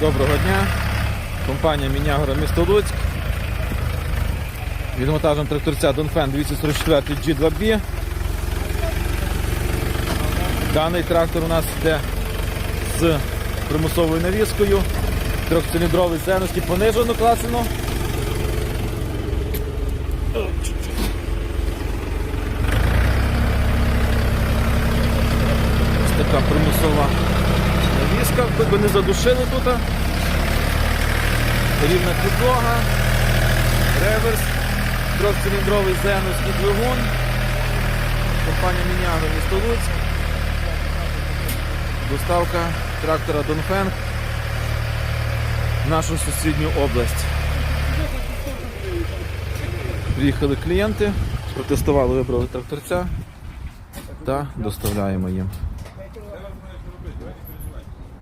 Доброго дня. Компанія Мінягора місто Луцьк. Відмотажем тракторця Донфен 244 G2B. Даний трактор у нас йде з примусовою навіскою. Трьохциліндровий зеності понижено класено. Ось така примусова хоч би не задушили тут. Рівна підлога, реверс, трьохциліндровий зеновський двигун, компанія Міняго місто Луцьк, доставка трактора Донфенг в нашу сусідню область. Приїхали клієнти, протестували, вибрали тракторця та доставляємо їм.